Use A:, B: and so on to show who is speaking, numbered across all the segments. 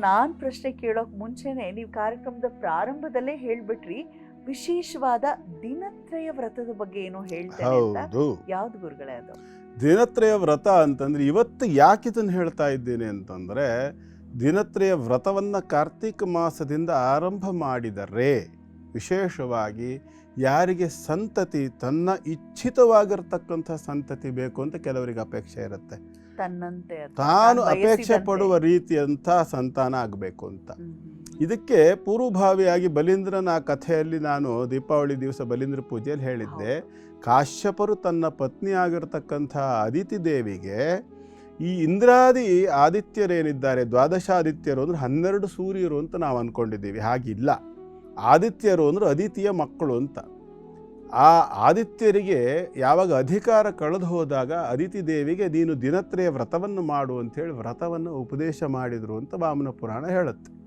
A: ನಾನ್ ಪ್ರಶ್ನೆ ಕೇಳೋಕೆ ಮುಂಚೆನೆ ನೀವು ಕಾರ್ಯಕ್ರಮದ ಪ್ರಾರಂಭದಲ್ಲೇ ಹೇಳ್ಬಿಟ್ರಿ ವಿಶೇಷವಾದ ದಿನತ್ರಯ ವ್ರತದ ಬಗ್ಗೆ ಏನೋ ಹೇಳ್ತಾರೆ
B: ಹೌದು.
A: ಯಾವ್ದು ಗುರುಗಳೇ ಅದು?
B: ದಿನತ್ರಯ ವ್ರತ ಅಂತಂದ್ರೆ ಇವತ್ತು ಯಾಕೆ ಇದನ್ನು ಹೇಳ್ತಾ ಇದ್ದೇನೆ ಅಂತಂದ್ರೆ ದಿನತ್ರಯ ವ್ರತವನ್ನ ಕಾರ್ತೀಕ ಮಾಸದಿಂದ ಆರಂಭ ಮಾಡಿದರೆ ವಿಶೇಷವಾಗಿ ಯಾರಿಗೆ ಸಂತತಿ ತನ್ನ ಇಚ್ಛಿತವಾಗಿರ್ತಕ್ಕಂಥ ಸಂತತಿ ಬೇಕು ಅಂತ ಕೆಲವರಿಗೆ ಅಪೇಕ್ಷೆ ಇರುತ್ತೆ.
A: ತನ್ನಂತೆ
B: ತಾನು ಅಪೇಕ್ಷೆ. ಪಡುವ ರೀತಿಯಂಥ ಸಂತಾನ ಆಗಬೇಕು ಅಂತ. ಇದಕ್ಕೆ ಪೂರ್ವಭಾವಿಯಾಗಿ ಬಲೀಂದ್ರನ ಆ ಕಥೆಯಲ್ಲಿ ನಾನು ದೀಪಾವಳಿ ದಿವಸ ಬಲೀಂದ್ರ ಪೂಜೆಯಲ್ಲಿ ಹೇಳಿದ್ದೆ ಕಾಶ್ಯಪರು ತನ್ನ ಪತ್ನಿ ಆಗಿರತಕ್ಕಂಥ ಅದಿತಿ ದೇವಿಗೆ ಈ ಇಂದ್ರಾದಿ ಆದಿತ್ಯರೇನಿದ್ದಾರೆ ದ್ವಾದಶ ಆದಿತ್ಯರು ಅಂದ್ರೆ ಹನ್ನೆರಡು ಸೂರ್ಯರು ಅಂತ ನಾವು ಅಂದ್ಕೊಂಡಿದ್ದೀವಿ ಹಾಗಿಲ್ಲ ಆದಿತ್ಯರು ಅಂದ್ರೆ ಅದಿತಿಯ ಮಕ್ಕಳು ಅಂತ ಆ ಆದಿತ್ಯರಿಗೆ ಯಾವಾಗ ಅಧಿಕಾರ ಕಳೆದು ಹೋದಾಗ ಅದಿತಿ ದೇವಿಗೆ, ನೀನು ದಿನತ್ರಯ ವ್ರತವನ್ನು ಮಾಡು ಅಂತೇಳಿ ವ್ರತವನ್ನು ಉಪದೇಶ ಮಾಡಿದರು ಅಂತ ವಾಮನ ಪುರಾಣ ಹೇಳುತ್ತೆ.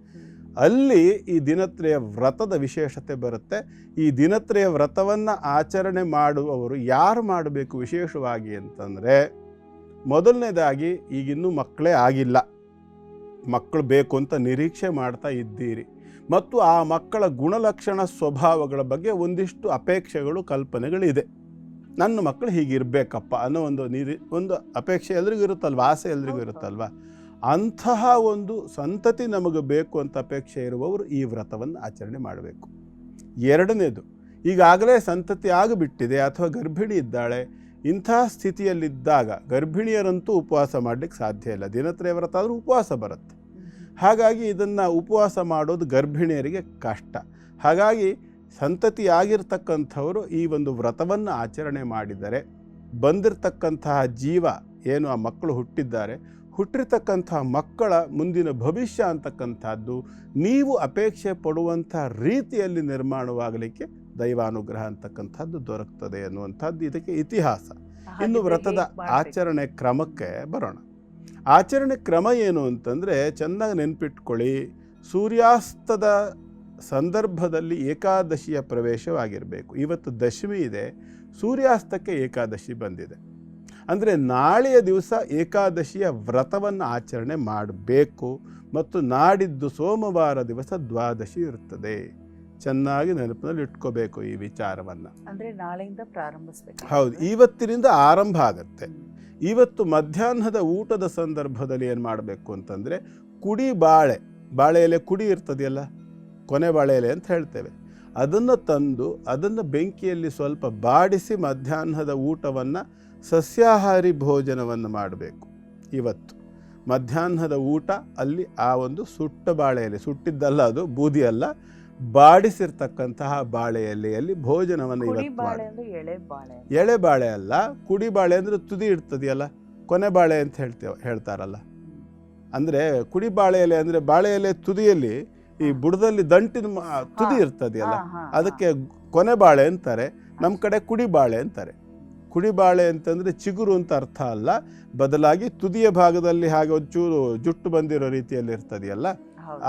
B: ಅಲ್ಲಿ ಈ ದಿನತ್ರಯ ವ್ರತದ ವಿಶೇಷತೆ ಬರುತ್ತೆ. ಈ ದಿನತ್ರಯ ವ್ರತವನ್ನು ಆಚರಣೆ ಮಾಡುವವರು ಯಾರು ಮಾಡಬೇಕು ವಿಶೇಷವಾಗಿ ಅಂತಂದರೆ, ಮೊದಲನೇದಾಗಿ ಈಗಿನ್ನೂ ಮಕ್ಕಳೇ ಆಗಿಲ್ಲ. ಮಕ್ಕಳು ಬೇಕು ಅಂತ ನಿರೀಕ್ಷೆ ಮಾಡ್ತಾ ಇದ್ದೀರಿ. ಮತ್ತು ಆ ಮಕ್ಕಳ ಗುಣಲಕ್ಷಣ ಸ್ವಭಾವಗಳ ಬಗ್ಗೆ ಒಂದಿಷ್ಟು ಅಪೇಕ್ಷೆಗಳು ಕಲ್ಪನೆಗಳಿದೆ. ನನ್ನ ಮಕ್ಕಳು ಹೀಗಿರಬೇಕಪ್ಪ ಅನ್ನೋ ಒಂದು ನಿರಿ ಒಂದು ಅಪೇಕ್ಷೆ ಎಲ್ರಿಗೂ ಇರುತ್ತಲ್ವ ಆಸೆ ಎಲ್ರಿಗೂ. ಇರುತ್ತಲ್ವ? ಅಂತಹ ಒಂದು ಸಂತತಿ ನಮಗೆ ಬೇಕು ಅಂತ ಅಪೇಕ್ಷೆ ಇರುವವರು ಈ ವ್ರತವನ್ನು ಆಚರಣೆ ಮಾಡಬೇಕು. ಎರಡನೇದು ಈಗಾಗಲೇ ಸಂತತಿ ಆಗಿಬಿಟ್ಟಿದೆ ಅಥವಾ ಗರ್ಭಿಣಿ ಇದ್ದಾಳೆ ಇಂತಹ ಸ್ಥಿತಿಯಲ್ಲಿದ್ದಾಗ ಗರ್ಭಿಣಿಯರಂತೂ ಉಪವಾಸ ಮಾಡಲಿಕ್ಕೆ ಸಾಧ್ಯ ಇಲ್ಲ. ದಿನತ್ರಯ ವ್ರತ ಆದರೂ ಉಪವಾಸ ಬರುತ್ತೆ. ಹಾಗಾಗಿ ಇದನ್ನು ಉಪವಾಸ ಮಾಡೋದು ಗರ್ಭಿಣಿಯರಿಗೆ ಕಷ್ಟ. ಹಾಗಾಗಿ ಸಂತತಿಯಾಗಿರ್ತಕ್ಕಂಥವರು ಈ ಒಂದು ವ್ರತವನ್ನು ಆಚರಣೆ ಮಾಡಿದರೆ ಬಂದಿರತಕ್ಕಂತಹ ಜೀವ ಏನು ಆ ಮಕ್ಕಳು ಹುಟ್ಟಿದ್ದಾರೆ ಹುಟ್ಟಿರ್ತಕ್ಕಂತಹ ಮಕ್ಕಳ ಮುಂದಿನ ಭವಿಷ್ಯ ಅಂತಕ್ಕಂಥದ್ದು ನೀವು ಅಪೇಕ್ಷೆ ಪಡುವಂಥ ರೀತಿಯಲ್ಲಿ ನಿರ್ಮಾಣವಾಗಲಿಕ್ಕೆ ದೈವಾನುಗ್ರಹ ಅಂತಕ್ಕಂಥದ್ದು ದೊರಕ್ತದೆ ಅನ್ನುವಂಥದ್ದು ಇದಕ್ಕೆ ಇತಿಹಾಸ. ಇನ್ನು ವ್ರತದ ಆಚರಣೆ ಕ್ರಮಕ್ಕೆ ಬರೋಣ. ಆಚರಣೆ ಕ್ರಮ ಏನು ಅಂತಂದರೆ ಚೆನ್ನಾಗಿ ನೆನ್ಪಿಟ್ಕೊಳ್ಳಿ. ಸೂರ್ಯಾಸ್ತದ ಸಂದರ್ಭದಲ್ಲಿ ಏಕಾದಶಿಯ ಪ್ರವೇಶವಾಗಿರಬೇಕು. ಇವತ್ತು ದಶಮಿ ಇದೆ. ಸೂರ್ಯಾಸ್ತಕ್ಕೆ ಏಕಾದಶಿ ಬಂದಿದೆ. ಅಂದರೆ ನಾಳೆಯ ದಿವಸ ಏಕಾದಶಿಯ ವ್ರತವನ್ನು ಆಚರಣೆ ಮಾಡಬೇಕು. ಮತ್ತು ನಾಡಿದ್ದು ಸೋಮವಾರ ದಿವಸ ದ್ವಾದಶಿ ಇರ್ತದೆ. ಚೆನ್ನಾಗಿ ನೆನಪಿನಲ್ಲಿ ಇಟ್ಕೋಬೇಕು ಈ ವಿಚಾರವನ್ನು.
A: ಅಂದರೆ ನಾಳೆಯಿಂದ ಪ್ರಾರಂಭಿಸಬೇಕು.
B: ಹೌದು. ಇವತ್ತಿನಿಂದ ಆರಂಭ ಆಗತ್ತೆ. ಇವತ್ತು ಮಧ್ಯಾಹ್ನದ ಊಟದ ಸಂದರ್ಭದಲ್ಲಿ ಏನು ಮಾಡಬೇಕು ಅಂತಂದರೆ ಕುಡಿ ಬಾಳೆ ಬಾಳೆ ಎಲೆ ಕುಡಿ ಇರ್ತದೆಯಲ್ಲ, ಕೊನೆ ಬಾಳೆ ಎಲೆ ಅಂತ ಹೇಳ್ತೇವೆ. ಅದನ್ನು ತಂದು ಅದನ್ನು ಬೆಂಕಿಯಲ್ಲಿ ಸ್ವಲ್ಪ ಬಾಡಿಸಿ ಮಧ್ಯಾಹ್ನದ ಊಟವನ್ನು ಸಸ್ಯಾಹಾರಿ ಭೋಜನವನ್ನು ಮಾಡಬೇಕು. ಇವತ್ತು ಮಧ್ಯಾಹ್ನದ ಊಟ ಅಲ್ಲಿ ಆ ಒಂದು ಸುಟ್ಟ ಬಾಳೆ ಎಲೆ, ಸುಟ್ಟಿದ್ದಲ್ಲ ಅದು, ಬೂದಿ ಅಲ್ಲ ಬಾಡಿಸಿರ್ತಕ್ಕಂತಹ ಬಾಳೆ ಎಲೆಯಲ್ಲಿ ಭೋಜನವನ್ನು ಇವತ್ತು
A: ಎಳೆ ಬಾಳೆ.
B: ಅಲ್ಲ ಕುಡಿ ಬಾಳೆ ಅಂದರೆ ತುದಿ ಇರ್ತದೆಯಲ್ಲ ಕೊನೆ ಬಾಳೆ ಅಂತ ಹೇಳ್ತೇವೆ ಹೇಳ್ತಾರಲ್ಲ. ಅಂದರೆ ಕುಡಿ ಬಾಳೆ ಎಲೆ ಅಂದರೆ ಬಾಳೆ ಎಲೆ ತುದಿಯಲ್ಲಿ ಈ ಬುಡದಲ್ಲಿ ದಂಟಿನ ತುದಿ ಇರ್ತದೆಯಲ್ಲ. ಅದಕ್ಕೆ ಕೊನೆ ಬಾಳೆ ಅಂತಾರೆ ನಮ್ಮ ಕಡೆ ಕುಡಿ ಬಾಳೆ ಅಂತಾರೆ. ಕುಡಿ ಬಾಳೆ ಅಂತಂದರೆ ಚಿಗುರು ಅಂತ ಅರ್ಥ ಅಲ್ಲ? ಬದಲಾಗಿ ತುದಿಯ ಭಾಗದಲ್ಲಿ ಹಾಗೆ ಒಂಚೂರು ಜುಟ್ಟು ಬಂದಿರೋ ರೀತಿಯಲ್ಲಿ ಇರ್ತದೆಯಲ್ಲ.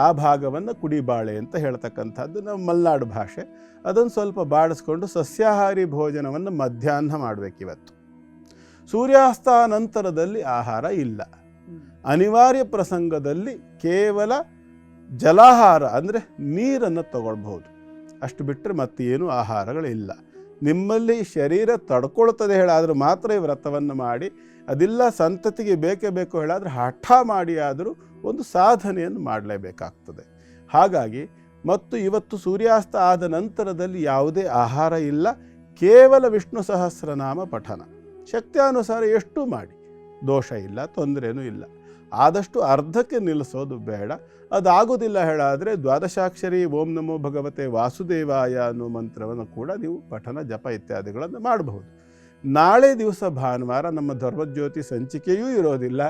B: ಆ ಭಾಗವನ್ನು ಕುಡಿಬಾಳೆ ಅಂತ ಹೇಳ್ತಕ್ಕಂಥದ್ದು ನಮ್ಮ ಮಲ್ನಾಡು ಭಾಷೆ. ಅದನ್ನು ಸ್ವಲ್ಪ ಬಾಡಿಸ್ಕೊಂಡು ಸಸ್ಯಾಹಾರಿ ಭೋಜನವನ್ನು ಮಧ್ಯಾಹ್ನ ಮಾಡಬೇಕಿವತ್ತು ಸೂರ್ಯಾಸ್ತ ನಂತರದಲ್ಲಿ ಆಹಾರ ಇಲ್ಲ. ಅನಿವಾರ್ಯ ಪ್ರಸಂಗದಲ್ಲಿ ಕೇವಲ ಜಲಾಹಾರ ಅಂದರೆ ನೀರನ್ನು ತಗೊಳ್ಬಹುದು. ಅಷ್ಟು ಬಿಟ್ಟರೆ ಮತ್ತೇನು ಆಹಾರಗಳಿಲ್ಲ. ನಿಮ್ಮಲ್ಲಿ ಶರೀರ ತಡ್ಕೊಳ್ತದೆ ಹೇಳಾದರೂ ಮಾತ್ರ ಈ ವ್ರತವನ್ನು ಮಾಡಿ ಅದಿಲ್ಲ ಸಂತತಿಗೆ ಬೇಕೇ ಬೇಕು ಹೇಳಾದರೆ ಹಠ ಮಾಡಿ ಆದರೂ ಒಂದು ಸಾಧನೆಯನ್ನು ಮಾಡಲೇಬೇಕಾಗ್ತದೆ. ಹಾಗಾಗಿ ಮತ್ತು ಇವತ್ತು ಸೂರ್ಯಾಸ್ತ ಆದ ನಂತರದಲ್ಲಿ ಯಾವುದೇ ಆಹಾರ ಇಲ್ಲ, ಕೇವಲ ವಿಷ್ಣು ಸಹಸ್ರನಾಮ ಪಠನ. ಶಕ್ತಿಯಾನುಸಾರ ಎಷ್ಟು ಮಾಡಿ, ದೋಷ ಇಲ್ಲ, ತೊಂದರೆನೂ ಇಲ್ಲ. ಆದಷ್ಟು ಅರ್ಧಕ್ಕೆ ನಿಲ್ಲಿಸೋದು ಬೇಡ. ಅದಾಗೋದಿಲ್ಲ ಹೇಳಾದರೆ ದ್ವಾದಶಾಕ್ಷರಿ ಓಂ ನಮೋ ಭಗವತೆ ವಾಸುದೇವಾಯ ಅನ್ನೋ ಮಂತ್ರವನ್ನು ಕೂಡ ನೀವು ಪಠನ, ಜಪ ಇತ್ಯಾದಿಗಳನ್ನು ಮಾಡಬಹುದು. ನಾಳೆ ದಿವಸ ಭಾನುವಾರ ನಮ್ಮ ಧರ್ಮಜ್ಯೋತಿ ಸಂಚಿಕೆಯೂ ಇರೋದಿಲ್ಲ.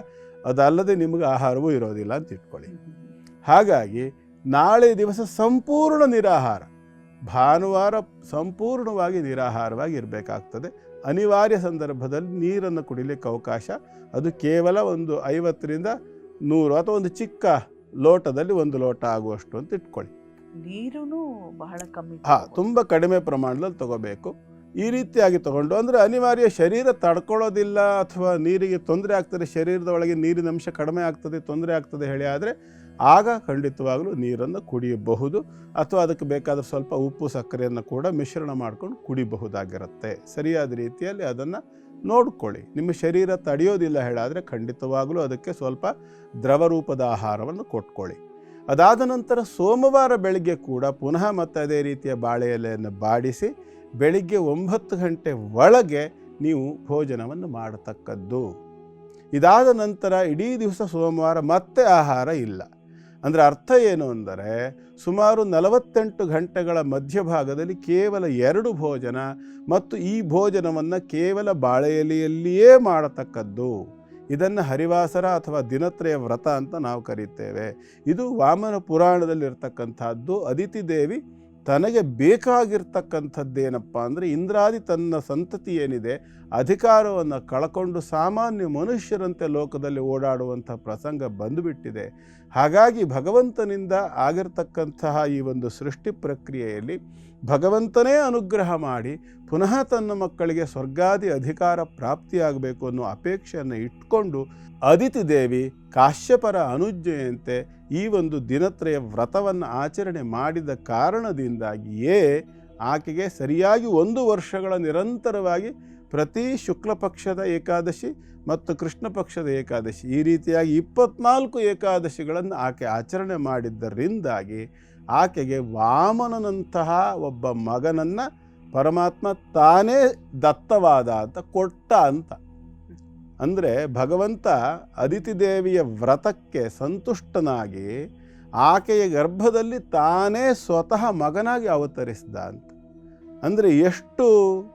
B: ಅದಲ್ಲದೆ ನಿಮಗೆ ಆಹಾರವೂ ಇರೋದಿಲ್ಲ ಅಂತ ಇಟ್ಕೊಳ್ಳಿ. ಹಾಗಾಗಿ ನಾಳೆ ದಿವಸ ಸಂಪೂರ್ಣ ನಿರಾಹಾರ ಭಾನುವಾರ ಸಂಪೂರ್ಣವಾಗಿ ನಿರಾಹಾರವಾಗಿ ಇರಬೇಕಾಗ್ತದೆ. ಅನಿವಾರ್ಯ ಸಂದರ್ಭದಲ್ಲಿ ನೀರನ್ನು ಕುಡಿಲಿಕ್ಕೆ ಅವಕಾಶ. ಅದು ಕೇವಲ ಒಂದು ಐವತ್ತರಿಂದ ನೂರು ಅಥವಾ ಒಂದು ಚಿಕ್ಕ ಲೋಟದಲ್ಲಿ ಒಂದು ಲೋಟ ಆಗುವಷ್ಟು ಅಂತ ಇಟ್ಕೊಳ್ಳಿ.
A: ನೀರು ಬಹಳ ಕಮ್ಮಿ
B: ಹಾಂ. ತುಂಬ ಕಡಿಮೆ ಪ್ರಮಾಣದಲ್ಲಿ ತಗೋಬೇಕು. ಈ ರೀತಿಯಾಗಿ ತಗೊಂಡು, ಅಂದರೆ ಅನಿವಾರ್ಯ ಶರೀರ ತಡ್ಕೊಳ್ಳೋದಿಲ್ಲ ಅಥವಾ ನೀರಿಗೆ ತೊಂದರೆ ಆಗ್ತದೆ, ಶರೀರದ ಒಳಗೆ ನೀರಿನ ಅಂಶ ಕಡಿಮೆ ಆಗ್ತದೆ, ತೊಂದರೆ ಆಗ್ತದೆ ಹೇಳಿ ಆದರೆ, ಆಗ ಖಂಡಿತವಾಗಲೂ ನೀರನ್ನು ಕುಡಿಯಬಹುದು ಅಥವಾ ಅದಕ್ಕೆ ಬೇಕಾದ ಸ್ವಲ್ಪ ಉಪ್ಪು, ಸಕ್ಕರೆಯನ್ನು ಕೂಡ ಮಿಶ್ರಣ ಮಾಡ್ಕೊಂಡು ಕುಡಿಬಹುದಾಗಿರುತ್ತೆ. ಸರಿಯಾದ ರೀತಿಯಲ್ಲಿ ಅದನ್ನು ನೋಡ್ಕೊಳ್ಳಿ. ನಿಮ್ಮ ಶರೀರ ತಡೆಯೋದಿಲ್ಲ ಹೇಳಾದರೆ ಖಂಡಿತವಾಗಲೂ ಅದಕ್ಕೆ ಸ್ವಲ್ಪ ದ್ರವ ರೂಪದ ಆಹಾರವನ್ನು ಕೊಟ್ಕೊಳ್ಳಿ. ಅದಾದ ನಂತರ ಸೋಮವಾರ ಬೆಳಗ್ಗೆ ಕೂಡ ಪುನಃ ಮತ್ತೆ ಅದೇ ರೀತಿಯ ಬಾಳೆ ಎಲೆಯನ್ನು ಬಾಡಿಸಿ ಬೆಳಿಗ್ಗೆ ಒಂಬತ್ತು ಗಂಟೆ ಒಳಗೆ ನೀವು ಭೋಜನವನ್ನು ಮಾಡತಕ್ಕದ್ದು. ಇದಾದ ನಂತರ ಇಡೀ ದಿವಸ ಸೋಮವಾರ ಮತ್ತೆ ಆಹಾರ ಇಲ್ಲ. ಅಂದರೆ ಅರ್ಥ ಏನು ಅಂದರೆ, ಸುಮಾರು ನಲವತ್ತೆಂಟು ಗಂಟೆಗಳ ಮಧ್ಯಭಾಗದಲ್ಲಿ ಕೇವಲ ಎರಡು ಭೋಜನ ಮತ್ತು ಈ ಭೋಜನವನ್ನು ಕೇವಲ ಬಾಳೆ ಎಲೆಯಲ್ಲಿಯೇ ಮಾಡತಕ್ಕದ್ದು. ಇದನ್ನು ಹರಿವಾಸರ ಅಥವಾ ದಿನತ್ರಯ ವ್ರತ ಅಂತ ನಾವು ಕರೀತೇವೆ. ಇದು ವಾಮನ ಪುರಾಣದಲ್ಲಿರ್ತಕ್ಕಂಥದ್ದು ಅದಿತಿ ದೇವಿ ತನಗೆ ಬೇಕಾಗಿರ್ತಕ್ಕಂಥದ್ದೇನಪ್ಪ ಅಂದರೆ ಇಂದ್ರಾದಿ ತನ್ನ ಸಂತತಿ ಏನಿದೆ ಅಧಿಕಾರವನ್ನು ಕಳ್ಕೊಂಡು ಸಾಮಾನ್ಯ ಮನುಷ್ಯರಂತೆ ಲೋಕದಲ್ಲಿ ಓಡಾಡುವಂಥ ಪ್ರಸಂಗ ಬಂದುಬಿಟ್ಟಿದೆ. ಹಾಗಾಗಿ ಭಗವಂತನಿಂದ ಆಗಿರ್ತಕ್ಕಂತಹ ಈ ಒಂದು ಸೃಷ್ಟಿ ಪ್ರಕ್ರಿಯೆಯಲ್ಲಿ ಭಗವಂತನೇ ಅನುಗ್ರಹ ಮಾಡಿ ಪುನಃ ತನ್ನ ಮಕ್ಕಳಿಗೆ ಸ್ವರ್ಗಾದಿ ಅಧಿಕಾರ ಪ್ರಾಪ್ತಿಯಾಗಬೇಕು ಅನ್ನೋ ಅಪೇಕ್ಷೆಯನ್ನು ಇಟ್ಕೊಂಡು ಅದಿತಿ ದೇವಿ ಕಾಶ್ಯಪರ ಅನುಜ್ಞೆಯಂತೆ ಈ ಒಂದು ದಿನತ್ರಯ ವ್ರತವನ್ನು ಆಚರಣೆ ಮಾಡಿದ ಕಾರಣದಿಂದಾಗಿಯೇ ಆಕೆಗೆ ಸರಿಯಾಗಿ ಒಂದು ವರ್ಷಗಳ ನಿರಂತರವಾಗಿ ಪ್ರತಿ ಶುಕ್ಲ ಪಕ್ಷದ ಏಕಾದಶಿ ಮತ್ತು ಕೃಷ್ಣ ಪಕ್ಷದ ಏಕಾದಶಿ ಈ ರೀತಿಯಾಗಿ ಇಪ್ಪತ್ನಾಲ್ಕು ಏಕಾದಶಿಗಳನ್ನು ಆಕೆ ಆಚರಣೆ ಮಾಡಿದ್ದರಿಂದಾಗಿ ಆಕೆಗೆ ವಾಮನನಂತಹ ಒಬ್ಬ ಮಗನನ್ನು ಪರಮಾತ್ಮ ತಾನೇ ದತ್ತವಾದ ಅಂತ, ಕೊಟ್ಟ ಅಂತ. ಅಂದರೆ ಭಗವಂತ ಅದಿತಿ ದೇವಿಯ ವ್ರತಕ್ಕೆ ಸಂತುಷ್ಟನಾಗಿ ಆಕೆಯ ಗರ್ಭದಲ್ಲಿ ತಾನೇ ಸ್ವತಃ ಮಗನಾಗಿ ಅವತರಿಸಿದ ಅಂತ. ಅಂದರೆ ಎಷ್ಟು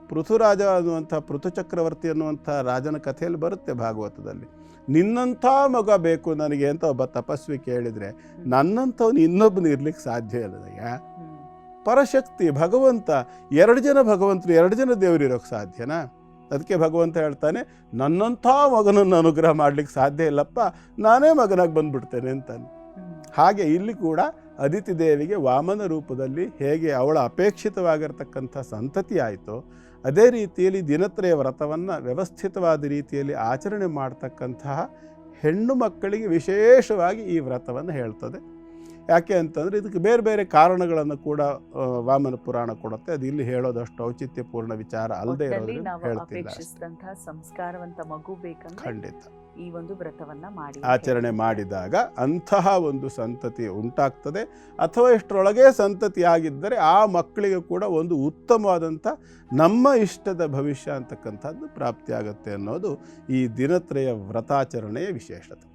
B: ಪೃಥುರಾಜ ಅನ್ನುವಂಥ ಪೃಥುಚಕ್ರವರ್ತಿ ಅನ್ನುವಂಥ ರಾಜನ ಕಥೆಯಲ್ಲಿ ಬರುತ್ತೆ ಭಾಗವತದಲ್ಲಿ ನಿನ್ನಂಥ ಮಗ ಬೇಕು ನನಗೆ ಅಂತ ಒಬ್ಬ ತಪಸ್ವಿ ಕೇಳಿದರೆ ನನ್ನಂಥವ್ನು ಇನ್ನೊಬ್ಬನ ಇರಲಿಕ್ಕೆ ಸಾಧ್ಯ ಇಲ್ಲದಯ್ಯ. ಪರಶಕ್ತಿ ಭಗವಂತ ಎರಡು ಜನ ಭಗವಂತರು ಎರಡು ಜನ ದೇವರು ಇರೋಕ್ಕೆ ಸಾಧ್ಯನಾ ಅದಕ್ಕೆ ಭಗವಂತ ಹೇಳ್ತಾನೆ ನನ್ನಂಥ ಮಗನನ್ನು ಅನುಗ್ರಹ ಮಾಡಲಿಕ್ಕೆ ಸಾಧ್ಯ ಇಲ್ಲಪ್ಪ ನಾನೇ ಮಗನಾಗಿ ಬಂದುಬಿಡ್ತೇನೆ ಅಂತಾನೆ. ಹಾಗೆ ಇಲ್ಲಿ ಕೂಡ ಅದಿತಿ ದೇವಿಗೆ ವಾಮನ ರೂಪದಲ್ಲಿ ಹೇಗೆ ಅವಳ ಅಪೇಕ್ಷಿತವಾಗಿರ್ತಕ್ಕಂಥ ಸಂತತಿ ಆಯಿತೋ, ಅದೇ ರೀತಿಯಲ್ಲಿ ದಿನತ್ರಯ ವ್ರತವನ್ನು ವ್ಯವಸ್ಥಿತವಾದ ರೀತಿಯಲ್ಲಿ ಆಚರಣೆ ಮಾಡ್ತಕ್ಕಂತಹ ಹೆಣ್ಣು ಮಕ್ಕಳಿಗೆ ವಿಶೇಷವಾಗಿ ಈ ವ್ರತವನ್ನು ಹೇಳ್ತದೆ. ಯಾಕೆ ಅಂತಂದರೆ ಇದಕ್ಕೆ ಬೇರೆ ಬೇರೆ ಕಾರಣಗಳನ್ನು ಕೂಡ ವಾಮನ ಪುರಾಣ ಕೊಡುತ್ತೆ. ಅದು ಇಲ್ಲಿ ಹೇಳೋದಷ್ಟು ಔಚಿತ್ಯಪೂರ್ಣ ವಿಚಾರ ಅಲ್ಲದೆ ಇರೋದ್ರಿಂದ.
A: ಸಂಸ್ಕಾರವಂತ ಮಗು ಬೇಕಂದ್ರೆ
B: ಖಂಡಿತ.
A: ಈ ಒಂದು ವ್ರತವನ್ನ ಮಾಡಿ
B: ಆಚರಣೆ ಮಾಡಿದಾಗ ಅಂತಹ ಒಂದು ಸಂತತಿ ಉಂಟಾಗ್ತದೆ. ಅಥವಾ ಇಷ್ಟರೊಳಗೆ ಸಂತತಿ ಆಗಿದ್ದರೆ ಆ ಮಕ್ಕಳಿಗೆ ಕೂಡ ಒಂದು ಉತ್ತಮವಾದಂಥ ನಮ್ಮ ಇಷ್ಟದ ಭವಿಷ್ಯ ಅಂತಕ್ಕಂಥದ್ದು ಪ್ರಾಪ್ತಿಯಾಗತ್ತೆ ಅನ್ನೋದು ಈ ದಿನತ್ರಯ ವ್ರತಾಚರಣೆಯ ವಿಶೇಷತೆ.